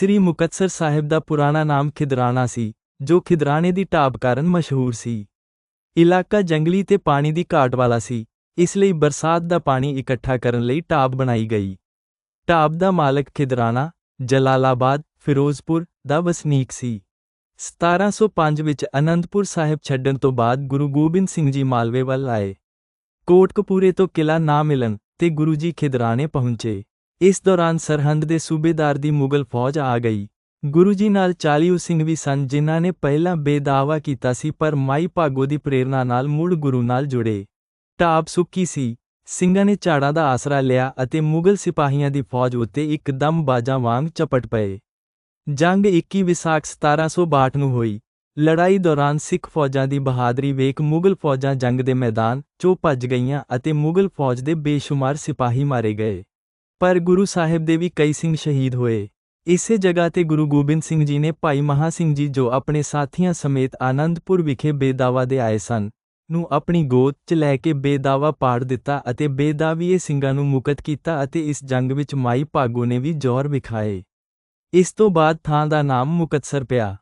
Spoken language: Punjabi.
ਸ੍ਰੀ ਮੁਕਤਸਰ ਸਾਹਿਬ ਦਾ ਪੁਰਾਣਾ ਨਾਮ ਖਿਦਰਾਣਾ ਸੀ, ਜੋ ਖਿਦਰਾਣੇ ਦੀ ਢਾਬ ਕਾਰਨ ਮਸ਼ਹੂਰ ਸੀ। ਇਲਾਕਾ ਜੰਗਲੀ ਤੇ ਪਾਣੀ ਦੀ ਘਾਟ ਵਾਲਾ ਸੀ, ਇਸ ਲਈ ਬਰਸਾਤ ਦਾ ਪਾਣੀ ਇਕੱਠਾ ਕਰਨ ਲਈ ਢਾਬ ਬਣਾਈ ਗਈ। ਢਾਬ ਦਾ ਮਾਲਕ ਖਿਦਰਾਣਾ, ਜਲਾਲਾਬਾਦ, ਫਿਰੋਜ਼ਪੁਰ ਦਾ ਵਸਨੀਕ ਸੀ। 1705 ਵਿੱਚ ਅਨੰਦਪੁਰ ਸਾਹਿਬ ਛੱਡਣ ਤੋਂ ਬਾਅਦ ਗੁਰੂ ਗੋਬਿੰਦ ਸਿੰਘ ਜੀ ਮਾਲਵੇ ਵੱਲ ਆਏ। ਕੋਟਕਪੂਰੇ ਤੋਂ ਕਿਲਾ ਨਾ ਮਿਲਣ ਤੇ ਗੁਰੂ ਜੀ ਖਿਦਰਾਣੇ ਪਹੁੰਚੇ। ਇਸ ਦੌਰਾਨ ਸਰਹੰਦ ਦੇ ਸੂਬੇਦਾਰ ਦੀ ਮੁਗਲ ਫੌਜ ਆ ਗਈ। ਗੁਰੂ ਜੀ ਨਾਲ ਚਾਲੀਉ ਸਿੰਘ ਵੀ ਸਨ, ਜਿਨ੍ਹਾਂ ਨੇ ਪਹਿਲਾਂ ਬੇਦਾਵਾ ਕੀਤਾ ਸੀ, ਪਰ ਮਾਈ ਭਾਗੋ ਦੀ ਪ੍ਰੇਰਣਾ ਨਾਲ ਮੁੜ ਗੁਰੂ ਨਾਲ ਜੁੜੇ। ਢਾਬ ਸੁੱਕੀ ਸੀ। ਸਿੰਘਾਂ ਨੇ ਝਾੜਾਂ ਦਾ ਆਸਰਾ ਲਿਆ ਅਤੇ ਮੁਗਲ ਸਿਪਾਹੀਆਂ ਦੀ ਫੌਜ ਉੱਤੇ ਇੱਕਦਮ ਬਾਜਾਂ ਵਾਂਗ ਚਪਟ ਪਏ। ਜੰਗ 21 ਵਿਸਾਖ 1762 ਨੂੰ ਹੋਈ। ਲੜਾਈ ਦੌਰਾਨ ਸਿੱਖ ਫੌਜਾਂ ਦੀ ਬਹਾਦਰੀ ਵੇਖ ਮੁਗਲ ਫੌਜਾਂ ਜੰਗ ਦੇ ਮੈਦਾਨ 'ਚੋਂ ਭੱਜ ਗਈਆਂ ਅਤੇ ਮੁਗਲ ਫੌਜ ਦੇ ਬੇਸ਼ੁਮਾਰ ਸਿਪਾਹੀ ਮਾਰੇ ਗਏ। ਪਰ ਗੁਰੂ ਸਾਹਿਬ ਦੇ ਵੀ ਕਈ ਸਿੰਘ ਸ਼ਹੀਦ ਹੋਏ। ਇਸੇ ਜਗ੍ਹਾ ਤੇ ਗੁਰੂ ਗੋਬਿੰਦ ਸਿੰਘ ਜੀ ਨੇ ਭਾਈ ਮਹਾ ਸਿੰਘ ਜੀ ਜੋ ਆਪਣੇ ਸਾਥੀਆਂ ਸਮੇਤ ਆਨੰਦਪੁਰ ਵਿਖੇ ਬੇਦਾਵਾ ਦੇ ਆਏ ਸਨ, ਨੂੰ ਆਪਣੀ ਗੋਦ 'ਚ ਲੈ ਕੇ ਬੇਦਾਵਾ ਪਾੜ ਦਿੱਤਾ ਅਤੇ ਬੇਦਾਵੀਏ ਸਿੰਘਾਂ ਨੂੰ ਮੁਕਤ ਕੀਤਾ ਅਤੇ ਇਸ ਜੰਗ ਵਿੱਚ ਮਾਈ ਭਾਗੋ ਨੇ ਵੀ ਜ਼ੋਰ ਵਿਖਾਏ। ਇਸ ਤੋਂ ਬਾਅਦ ਥਾਂ ਦਾ ਨਾਮ ਮੁਕਤਸਰ ਪਿਆ।